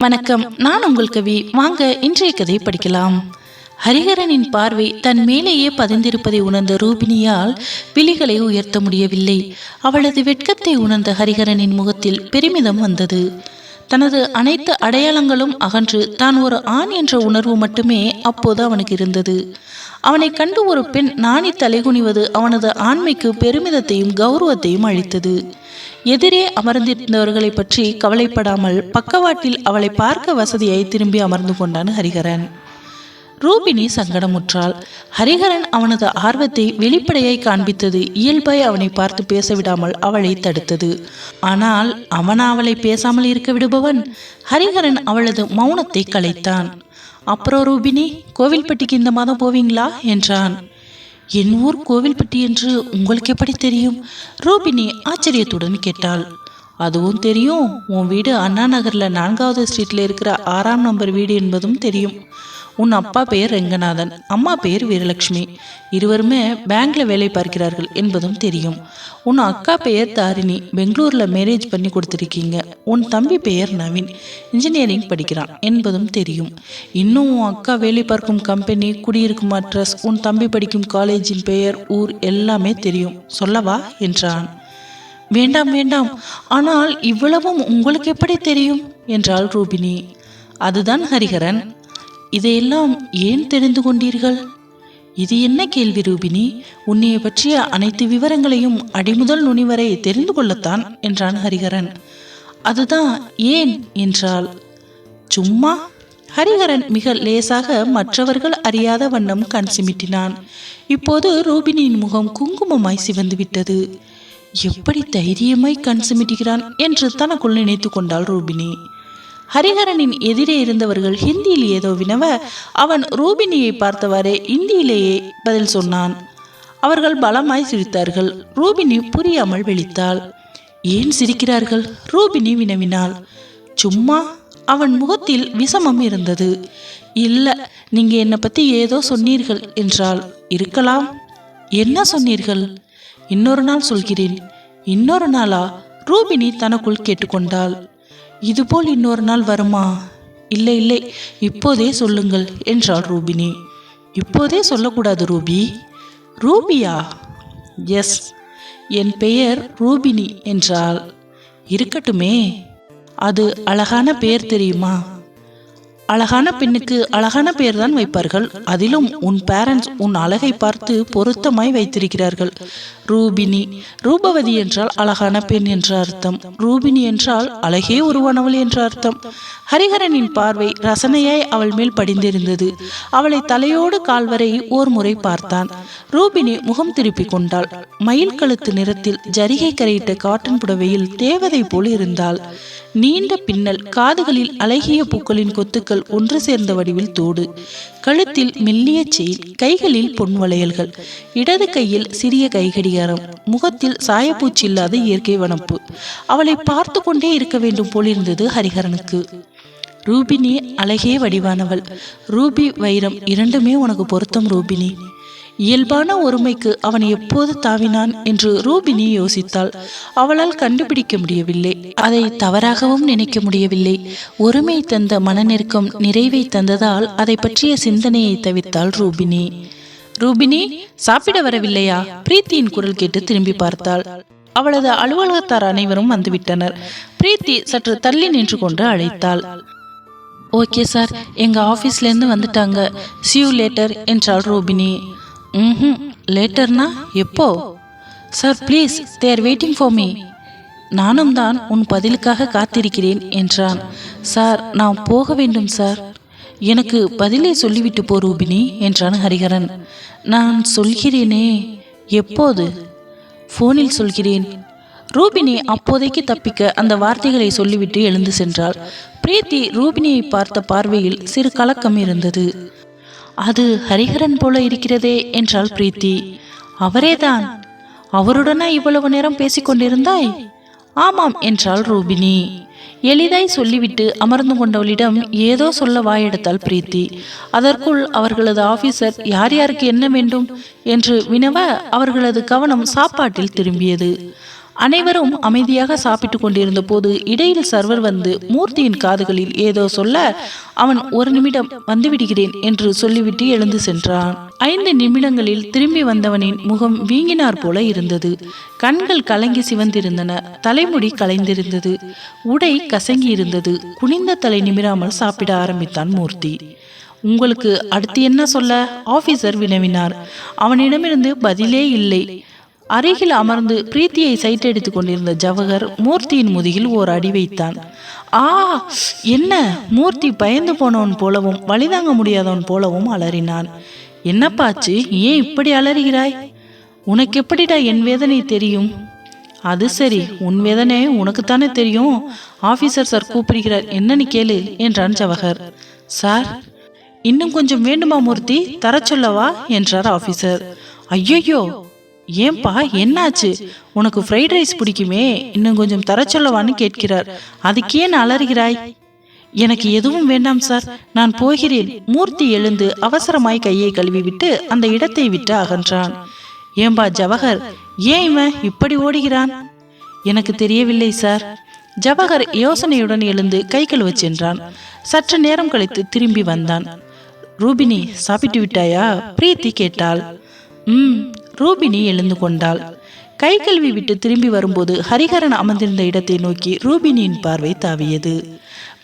வணக்கம். நான் உங்கள் கவி. வாங்க இன்றைய கதை படிக்கலாம். ஹரிஹரனின் பார்வை தன் மேலேயே பதிந்திருப்பதை உணர்ந்த ரூபினியால் விழிகளை உயர்த்த முடியவில்லை. அவளது வெட்கத்தை உணர்ந்த ஹரிஹரனின் முகத்தில் பெருமிதம் வந்தது. தனது அனைத்து அடையாளங்களும் அகன்று தான் ஒரு ஆண் என்ற உணர்வு மட்டுமே அப்போது அவனுக்கு இருந்தது. அவனை கண்டு ஒரு பெண் நாணி தலைகுனிவது அவனது ஆண்மைக்கு பெருமிதத்தையும் கௌரவத்தையும் அளித்தது. எதிரே அமர்ந்திருந்தவர்களை பற்றி கவலைப்படாமல் பக்கவாட்டில் அவளை பார்க்க வசதியாய் திரும்பி அமர்ந்து கொண்டான் ஹரிகரன் ரூபினி சங்கடமுற்றாள். ஹரிஹரன் அவனது ஆர்வத்தை வெளிப்படையாய் காண்பித்தது. இயல்பாய் அவனை பார்த்து பேச விடாமல் அவளை தடுத்தது. ஆனால் அவன் அவளை பேசாமல் இருக்க விடுபவன்? ஹரிஹரன் அவளது மௌனத்தை கலைத்தான். அப்புறம் ரூபினி கோவில்பட்டிக்கு இந்த மாதம் போவீங்களா? என்றான். என் ஊர் கோவில்பட்டி என்று உங்களுக்கு எப்படி தெரியும்? ரூபினி ஆச்சரியத்துடன் கேட்டாள். அதுவும் தெரியும். உன் வீடு அண்ணா நகரில் நான்காவது ஸ்ட்ரீட்டில் இருக்கிற ஆறாம் நம்பர் வீடு என்பதும் தெரியும். உன் அப்பா பெயர் ரெங்கநாதன். அம்மா பெயர் வீரலட்சுமி. இருவருமே பேங்க்ல வேலை பார்க்கிறார்கள் என்பதும் தெரியும். உன் அக்கா பெயர் தாரிணி. பெங்களூர்ல மேரேஜ் பண்ணி கொடுத்துருக்கீங்க. உன் தம்பி பெயர் நவீன். இன்ஜினியரிங் படிக்கிறான் என்பதும் தெரியும். இன்னும் உன் அக்கா வேலை பார்க்கும் கம்பெனி குடியிருக்கும் அட்ரஸ் உன் தம்பி படிக்கும் காலேஜின் பெயர் ஊர் எல்லாமே தெரியும். சொல்லவா? என்றான். வேண்டாம் வேண்டாம். ஆனால் இவ்வளவும் உங்களுக்கு எப்படி தெரியும்? என்றாள் ரூபினி. அதுதான் ஹரிஹரன். இதையெல்லாம் ஏன் தெரிந்து கொண்டீர்கள்? இது என்ன கேள்வி ரூபினி? உன்னைய பற்றிய அனைத்து விவரங்களையும் அடிமுதல் நுனி வரை தெரிந்து கொள்ளத்தான் என்றான் ஹரிஹரன். அதுதான் ஏன்? என்றாள். சும்மா? ஹரிஹரன் மிக லேசாக மற்றவர்கள் அறியாத வண்ணம் கண் சிமிட்டினான். இப்போது ரூபினியின் முகம் குங்குமமாய் சிவந்து விட்டது. எப்படி தைரியமாய் கண் சிமிட்டுகிறான் என்று தனக்குள் நினைத்து கொண்டாள் ரூபினி. ஹரிஹரனின் எதிரே இருந்தவர்கள் ஹிந்தியில் ஏதோ வினவ அவன் ரூபினியை பார்த்தவாறே இந்தியிலேயே பதில் சொன்னான். அவர்கள் பலமாய் சிரித்தார்கள். ரூபினி புரியாமல் விழித்தாள். ஏன் சிரிக்கிறார்கள்? ரூபினி வினவினாள். சும்மா அவன் முகத்தில் விஷமம் இருந்தது. இல்லை நீங்கள் என்னை பற்றி ஏதோ சொன்னீர்கள் என்றால் இருக்கலாம். என்ன சொன்னீர்கள்? இன்னொரு நாள் சொல்கிறேன். இன்னொரு நாளா? ரூபினி தனக்குள் கேட்டுக்கொண்டாள். இதுபோல் இன்னொரு நாள் வருமா? இல்லை இல்லை. இப்போதே சொல்லுங்கள் என்றாள் ரூபினி. இப்போதே சொல்லக்கூடாது ரூபி. ரூபியா? எஸ். என் பெயர் ரூபினி என்றாள். இருக்கட்டுமே. அது அழகான பெயர் தெரியுமா? அழகான பெண்ணுக்கு அழகான பெயர் தான் வைப்பார்கள். அதிலும் உன் பேரண்ட்ஸ் உன் அழகை பார்த்து பொருத்தமாய் வைத்திருக்கிறார்கள். ரூபினி ரூபவதி என்றால் அழகான பெண் என்ற அர்த்தம். ரூபினி என்றால் அழகே உருவானவள் என்ற அர்த்தம். ஹரிஹரனின் பார்வை ரசனையாய் அவள் மேல் படிந்திருந்தது. அவளை தலையோடு கால்வரை ஓர் முறை பார்த்தான். ரூபினி முகம் திருப்பிக் கொண்டாள். மயில் கழுத்து நிறத்தில் ஜரிகை கரையிட்ட காட்டன் புடவையில் தேவதை போல் இருந்தாள். நீண்ட பின்னல் காதுகளில் அழகிய பூக்களின் கொத்துக்கள் ஒன்று சேர்ந்த வடிவில் தோடு. கழுத்தில் மெல்லிய செயின் கைகளில் பொன் வளையல்கள். இடது கையில் சிறிய கைகடிகாரம். முகத்தில் சாயப்பூச்சி இல்லாத இயற்கை வனப்பு. அவளை பார்த்து கொண்டே இருக்க வேண்டும் போலிருந்தது ஹரிஹரனுக்கு. ரூபினி அழகே வடிவானவள். ரூபி வைரம் இரண்டுமே உனக்கு பொருத்தம் ரூபினி. இயல்பான ஒருமைக்கு அவன் எப்போது தாவினான் என்று ரூபினி யோசித்தாள். அவளால் கண்டுபிடிக்க முடியவில்லை. அதை தவறாகவும் நினைக்க முடியவில்லை. ஒருமை தந்த மனநிற்கும் நிறைவை தந்ததால் அதை பற்றிய சிந்தனையை தவித்தாள் ரூபினி. ரூபினி சாப்பிட வரவில்லையா? பிரீத்தியின் குரல் கேட்டு திரும்பி பார்த்தாள். அவளது அலுவலகத்தார் அனைவரும் வந்துவிட்டனர். பிரீத்தி சற்று தள்ளி நின்று கொண்டு அழைத்தாள். ஓகே சார் எங்கள் ஆஃபீஸ்லேருந்து வந்துட்டாங்க. சியூ லேட்டர் என்றாள் ரூபினி. ம் லேட்டர்னா எப்போ? Sir please they're waiting for me நானும் தான் உன் பதிலுக்காக காத்திருக்கிறேன் என்றான். சார் நான் போக வேண்டும் சார் எனக்கு பதிலை சொல்லிவிட்டு போ ரூபினி என்றான் ஹரிஹரன். நான் சொல்கிறேனே. எப்போது? ஃபோனில் சொல்கிறேன். ரூபினி அப்போதைக்கு தப்பிக்க அந்த வார்த்தைகளை சொல்லிவிட்டு எழுந்து சென்றாள். பிரீத்தி ரூபினியை பார்த்த பார்வையில் சிறு கலக்கம் இருந்தது. அது ஹரிஹரன் போல இருக்கிறதே என்றாள் பிரீத்தி. அவரேதான். அவருடனா இவ்வளவு நேரம் பேசிக்கொண்டிருந்தாய் ஆமாம் என்றாள் ரூபினி. எளிதாய் சொல்லிவிட்டு அமர்ந்து கொண்டவளிடம் ஏதோ சொல்ல வாயெடுத்தாள் பிரீத்தி. அதற்குள் அவர்களது ஆபீசர் யார் யாருக்கு என்ன வேண்டும்? என்று வினவ அவர்களது கவனம் சாப்பாட்டில் திரும்பியது. அனைவரும் அமைதியாக சாப்பிட்டு கொண்டிருந்த போது இடையில் சர்வர் வந்து மூர்த்தியின் காதுகளில் ஏதோ சொல்ல அவன் ஒரு நிமிடம் வந்துவிடுகிறேன் என்று சொல்லிவிட்டு எழுந்து சென்றான். ஐந்து நிமிடங்களில் திரும்பி வந்தவனின் முகம் வீங்கினார் போல இருந்தது. கண்கள் கலங்கி சிவந்திருந்தன. தலைமுடி கலைந்திருந்தது. உடை கசங்கி இருந்தது குனிந்த தலை நிமிராமல் சாப்பிட ஆரம்பித்தான் மூர்த்தி. உங்களுக்கு அடுத்து என்ன சொல்ல? ஆபீசர் வினவினார். அவனிடமிருந்து பதிலே இல்லை. அருகில் அமர்ந்து பிரீத்தியை சைட்டடித்துக் கொண்டிருந்த ஜவஹர் மூர்த்தியின் முதுகில் ஓர் அடி வைத்தான். ஆ என்ன? மூர்த்தி பயந்து போனவன் போலவும் வழிதாங்க முடியாதவன் போலவும் அலறினான். என்னப்பாச்சு ஏன் இப்படி அலறுகிறாய்? உனக்கு எப்படிடா என் வேதனை தெரியும்? அது சரி உன் வேதனை உனக்குத்தானே தெரியும். ஆபீசர் சார் கூப்பிடுகிறார். என்னன்னு கேளு என்றான் ஜவஹர். சார் இன்னும் கொஞ்சம் வேண்டுமா மூர்த்தி? தர சொல்லவா? என்றார் ஆபீசர். ஐயோ ஏன்பா என்னாச்சு? உனக்கு ஃப்ரைட் ரைஸ் பிடிக்குமே? இன்னும் கொஞ்சம் தர சொல்லவான்னு கேட்கிறார். அதுக்கே அலறுகிறாய்? எனக்கு எதுவும் வேண்டாம் சார். நான் போகிறேன். மூர்த்தி எழுந்து அவசரமாய் கையை கழுவிவிட்டு அந்த இடத்தை விட்டு அகன்றான். ஏம்பா ஜவஹர்? ஏன் இவன் இப்படி ஓடுகிறான்? எனக்கு தெரியவில்லை சார். ஜவஹர் யோசனையுடன் எழுந்து கை கழுவ சென்றான் சற்று நேரம் கழித்து திரும்பி வந்தான். ரூபினி சாப்பிட்டு விட்டாயா? பிரீத்தி கேட்டாள். ம் ரூபினி எழுந்து கொண்டாள். கை கழுவி விட்டு திரும்பி வரும்போது ஹரிஹரன் அமர்ந்திருந்த இடத்தை நோக்கி ரூபினியின் பார்வை தாவியது.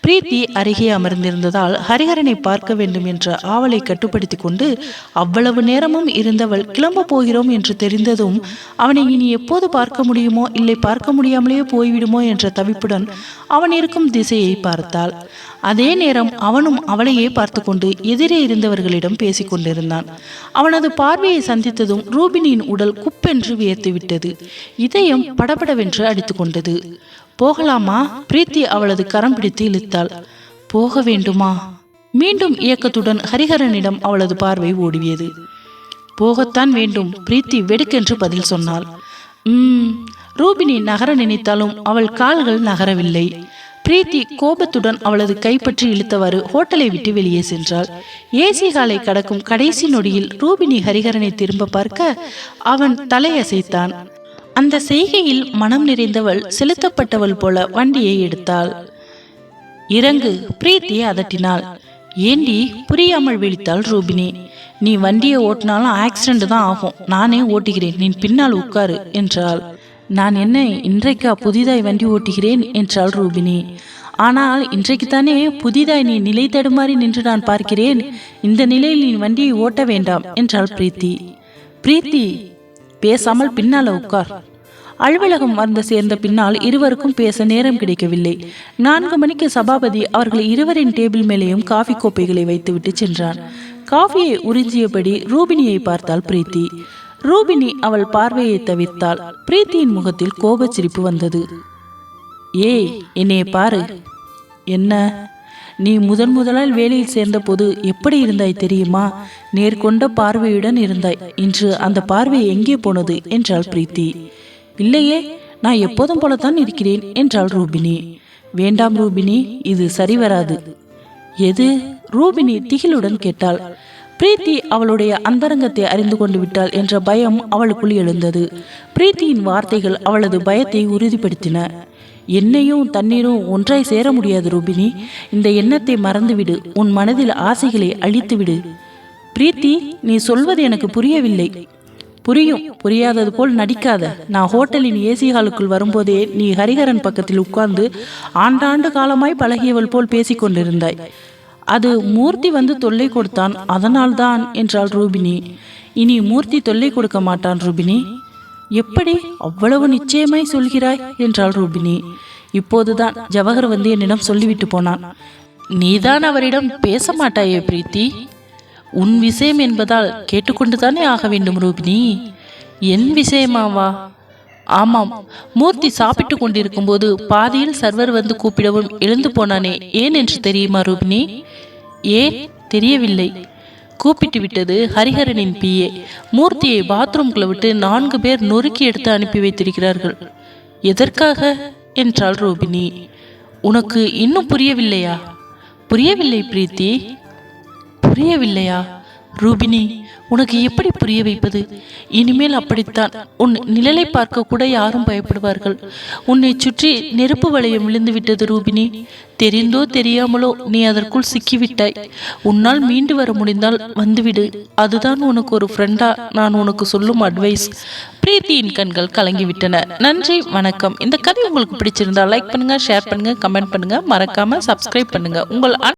பிரீத்தி அருகே அமர்ந்திருந்ததால் ஹரிஹரனை பார்க்க வேண்டும் என்ற ஆவலை கட்டுப்படுத்தி கொண்டு அவ்வளவு நேரமும் இருந்தவள் கிளம்ப போகிறோம் என்று தெரிந்ததும் அவனை இனி எப்போது பார்க்க முடியுமோ இல்லை பார்க்க முடியாமலேயே போய்விடுமோ என்ற தவிப்புடன் அவன் இருக்கும் திசையை பார்த்தாள். அதே நேரம் அவனும் அவளையே பார்த்து கொண்டு எதிரே இருந்தவர்களிடம் பேசிக் கொண்டிருந்தான். அவனது பார்வையை சந்தித்ததும் ரூபினியின் உடல் குப்பென்று வியர்த்து விட்டது. இதயம் படபடவென்று அடித்துக்கொண்டது போகலாமா? பிரீத்தி அவளது கரம் பிடித்து இழுத்தாள். போக வேண்டுமா? மீண்டும் இயக்கத்துடன் ஹரிஹரனிடம் அவளது பார்வை ஓடியது. போகத்தான் வேண்டும் பிரீத்தி வெடுக்கென்று பதில் சொன்னாள். உம் ரூபினி நகர நினைத்தாலும் அவள் கால்கள் நகரவில்லை. பிரீத்தி கோபத்துடன் அவளது கைப்பற்றி இழுத்தவாறு ஹோட்டலை விட்டு வெளியே சென்றாள். ஏசி ஹாலை கடக்கும் கடைசி நொடியில் ரூபினி ஹரிஹரனை திரும்ப பார்க்க அவன் தலையசைத்தான். அந்த செய்கையில் மனம் நிறைந்தவள் செலுத்தப்பட்டவள் போல வண்டியை எடுத்தாள். இறங்கு பிரீத்தி அதட்டினாள். ஏண்டி புரியாமல் விழித்தாள் ரூபினி. நீ வண்டியை ஓட்டினாலும் ஆக்சிடென்ட் தான் ஆகும். நானே ஓட்டுகிறேன். நீ பின்னால் உட்காரு என்றாள். நான் என்ன இன்றைக்கா புதிதாய் வண்டி ஓட்டுகிறேன் என்றாள் ரூபினி. ஆனால் இன்றைக்குத்தானே புதிதாய் நீ நிலை தடுமாறி நின்று நான் பார்க்கிறேன். இந்த நிலையில் நீ வண்டியை ஓட்ட வேண்டாம் என்றாள் பிரீத்தி. பிரீத்தி பேசாமல் பின்னால உட்கார். அலுவலகம் வந்து சேர்ந்த பின்னால் இருவருக்கும் பேச நேரம் கிடைக்கவில்லை. நான்கு மணிக்கு சபாபதி அவர்கள் இருவரின் டேபிள் மேலேயும் காஃபி கோப்பைகளை வைத்துவிட்டு சென்றான். காஃபியை உறிஞ்சியபடி ரூபினியை பார்த்தாள் பிரீத்தி. ரூபினி அவள் பார்வையை தவிர்த்தாள். பிரீத்தியின் முகத்தில் கோபச்சிரிப்பு வந்தது. ஏய் என்னைய பாரு. என்ன? நீ முதன் முதலால் வேலையில் சேர்ந்தபோது எப்படி இருந்தாய் தெரியுமா? நேர்கொண்ட பார்வையுடன் இருந்தாய். இன்று அந்த பார்வை எங்கே போனது? என்றாள் பிரீத்தி. இல்லையே நான் எப்போதும் போலத்தான் இருக்கிறேன் என்றாள் ரூபினி. வேண்டாம் ரூபினி இது சரி வராது. எது? ரூபினி திகிலுடன் கேட்டாள். பிரீத்தி அவளுடைய அந்தரங்கத்தை அறிந்து கொண்டு விட்டாள் என்ற பயம் அவளுக்குள் எழுந்தது. பிரீத்தியின் வார்த்தைகள் அவளது பயத்தை உறுதிப்படுத்தின. என்னையும் தண்ணீரும் ஒன்றாய் சேர முடியாது ரூபினி. இந்த எண்ணத்தை மறந்துவிடு. உன் மனதில் ஆசைகளை அழித்துவிடு. பிரீத்தி நீ சொல்வது எனக்கு புரியவில்லை. புரியும். புரியாதது போல் நடிக்காத. நான் ஹோட்டலின் ஏசி ஹாலுக்குள் வரும்போதே நீ ஹரிஹரன் பக்கத்தில் உட்கார்ந்து ஆண்டாண்டு காலமாய் பழகியவள் போல் பேசிக் கொண்டிருந்தாய். அது மூர்த்தி வந்து தொல்லை கொடுத்தான். அதனால்தான் என்றாள் ரூபினி. இனி மூர்த்தி தொல்லை கொடுக்க மாட்டான் ரூபினி. எப்படி அவ்வளவு நிச்சயமாய் சொல்கிறாய்? என்றாள் ரூபினி. இப்போதுதான் ஜவஹர் வந்து என்னிடம் சொல்லிவிட்டு போனான். நீதான் அவரிடம் பேச மாட்டாயே பிரீத்தி? உன் விஷயம் என்பதால் கேட்டுக்கொண்டுதானே ஆக வேண்டும் ரூபினி? என் விஷயமாவா? ஆமாம். மூர்த்தி சாப்பிட்டு கொண்டிருக்கும் போது பாதியில் சர்வர் வந்து கூப்பிடவும் எழுந்து போனானே. ஏன் என்று தெரியுமா ரூபினி? ஏன்? தெரியவில்லை. கூப்பிட்டு விட்டது ஹரிஹரனின் பிஏ மூர்த்தியை பாத்ரூம்குள்ள விட்டு நான்கு பேர் நொறுக்கி எடுத்து அனுப்பி வைத்திருக்கிறார்கள். எதற்காக? என்றாள் ரோபினி உனக்கு இன்னும் புரியவில்லையா? புரியவில்லை பிரீத்தி. புரியவில்லையா? ரூபினி உனக்கு எப்படி புரிய வைப்பது? இனிமேல் அப்படித்தான். உன் நிழலை பார்க்க கூட யாரும் பயப்படுவார்கள். உன்னை சுற்றி நெருப்பு வளையம் விழுந்து விட்டது ரூபினி. தெரிந்தோ தெரியாமலோ நீ அதற்குள் சிக்கிவிட்டாய். உன்னால் மீண்டு வர முடிந்தால் வந்துவிடு. அதுதான் உனக்கு ஒரு ஃப்ரெண்டா நான் உனக்கு சொல்லும் அட்வைஸ் பிரீத்தியின் கண்கள் கலங்கிவிட்டன. நன்றி வணக்கம். இந்த கதை உங்களுக்கு பிடிச்சிருந்தா லைக் பண்ணுங்க ஷேர் பண்ணுங்க கமெண்ட் பண்ணுங்க. மறக்காம சப்ஸ்கிரைப் பண்ணுங்க. உங்கள்